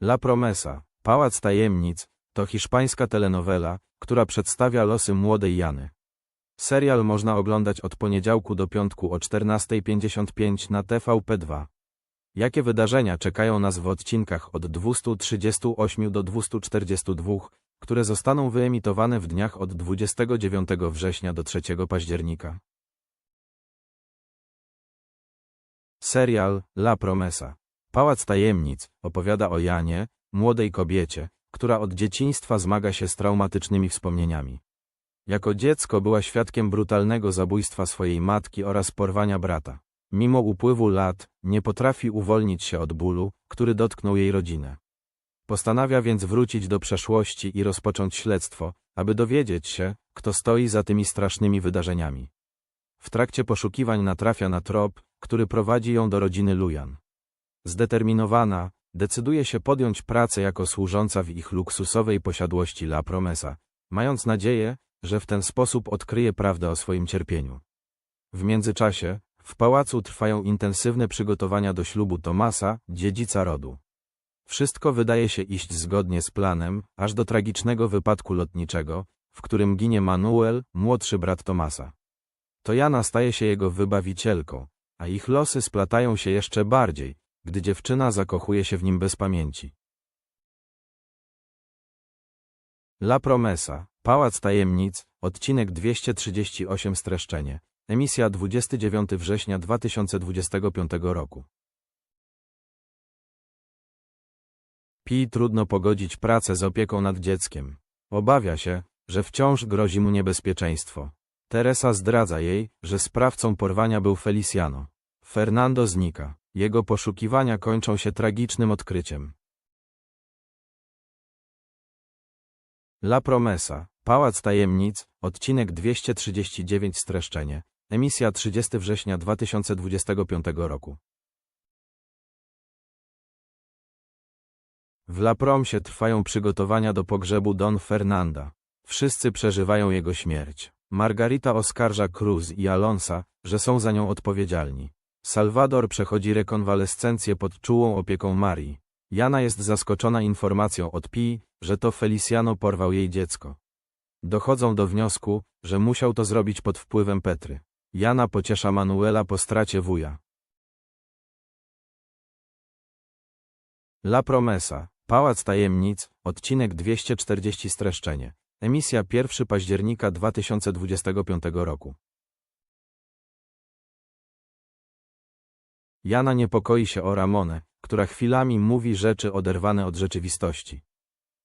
La Promesa, Pałac Tajemnic, to hiszpańska telenowela, która przedstawia losy młodej Jany. Serial można oglądać od poniedziałku do piątku o 14.55 na TVP2. Jakie wydarzenia czekają nas w odcinkach od 238 do 242, które zostaną wyemitowane w dniach od 29 września do 3 października? Serial La Promesa. Pałac Tajemnic opowiada o Janie, młodej kobiecie, która od dzieciństwa zmaga się z traumatycznymi wspomnieniami. Jako dziecko była świadkiem brutalnego zabójstwa swojej matki oraz porwania brata. Mimo upływu lat, nie potrafi uwolnić się od bólu, który dotknął jej rodzinę. Postanawia więc wrócić do przeszłości i rozpocząć śledztwo, aby dowiedzieć się, kto stoi za tymi strasznymi wydarzeniami. W trakcie poszukiwań natrafia na trop, który prowadzi ją do rodziny Lujan. Zdeterminowana, decyduje się podjąć pracę jako służąca w ich luksusowej posiadłości La Promesa, mając nadzieję, że w ten sposób odkryje prawdę o swoim cierpieniu. W międzyczasie, w pałacu trwają intensywne przygotowania do ślubu Tomasa, dziedzica rodu. Wszystko wydaje się iść zgodnie z planem, aż do tragicznego wypadku lotniczego, w którym ginie Manuel, młodszy brat Tomasa. To Jana staje się jego wybawicielką, a ich losy splatają się jeszcze bardziej, gdy dziewczyna zakochuje się w nim bez pamięci. La Promesa, Pałac Tajemnic, odcinek 238 streszczenie. Emisja 29 września 2025 roku. Pi trudno pogodzić pracę z opieką nad dzieckiem. Obawia się, że wciąż grozi mu niebezpieczeństwo. Teresa zdradza jej, że sprawcą porwania był Feliciano. Fernando znika. Jego poszukiwania kończą się tragicznym odkryciem. La Promesa, Pałac Tajemnic, odcinek 239 streszczenie. Emisja 30 września 2025 roku. W La Promsie trwają przygotowania do pogrzebu Don Fernanda. Wszyscy przeżywają jego śmierć. Margarita oskarża Cruz i Alonsa, że są za nią odpowiedzialni. Salvador przechodzi rekonwalescencję pod czułą opieką Marii. Jana jest zaskoczona informacją od Pi, że to Feliciano porwał jej dziecko. Dochodzą do wniosku, że musiał to zrobić pod wpływem Petry. Jana pociesza Manuela po stracie wuja. La Promesa, Pałac Tajemnic, odcinek 240 streszczenie. Emisja 1 października 2025 roku. Jana niepokoi się o Ramonę, która chwilami mówi rzeczy oderwane od rzeczywistości.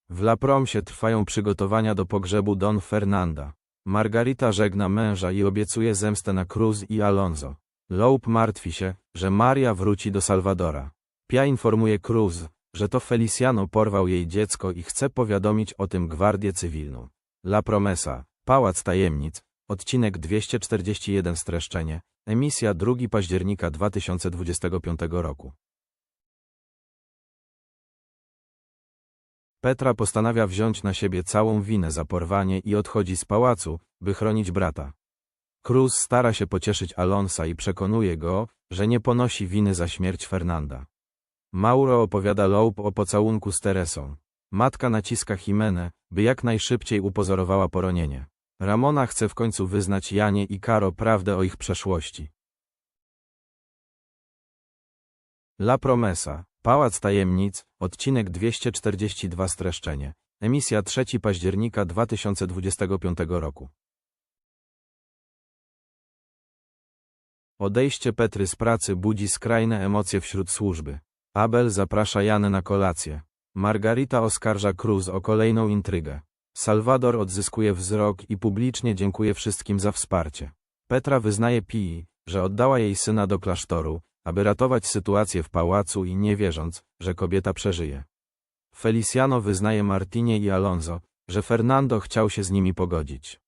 W La Promsie trwają przygotowania do pogrzebu Don Fernanda. Margarita żegna męża i obiecuje zemstę na Cruz i Alonso. Loeb martwi się, że Maria wróci do Salwadora. Pia informuje Cruz, że to Feliciano porwał jej dziecko i chce powiadomić o tym Gwardię Cywilną. La Promesa, Pałac Tajemnic, odcinek 241 streszczenie, emisja 2 października 2025 roku. Petra postanawia wziąć na siebie całą winę za porwanie i odchodzi z pałacu, by chronić brata. Cruz stara się pocieszyć Alonsa i przekonuje go, że nie ponosi winy za śmierć Fernanda. Mauro opowiada Loeb o pocałunku z Teresą. Matka naciska Jimenę, by jak najszybciej upozorowała poronienie. Ramona chce w końcu wyznać Janie i Karo prawdę o ich przeszłości. La Promesa, Pałac Tajemnic, odcinek 242 streszczenie. Emisja 3 października 2025 roku. Odejście Petry z pracy budzi skrajne emocje wśród służby. Abel zaprasza Janę na kolację. Margarita oskarża Cruz o kolejną intrygę. Salvador odzyskuje wzrok i publicznie dziękuje wszystkim za wsparcie. Petra wyznaje Pii, że oddała jej syna do klasztoru, aby ratować sytuację w pałacu i nie wierząc, że kobieta przeżyje. Feliciano wyznaje Martinie i Alonso, że Fernando chciał się z nimi pogodzić.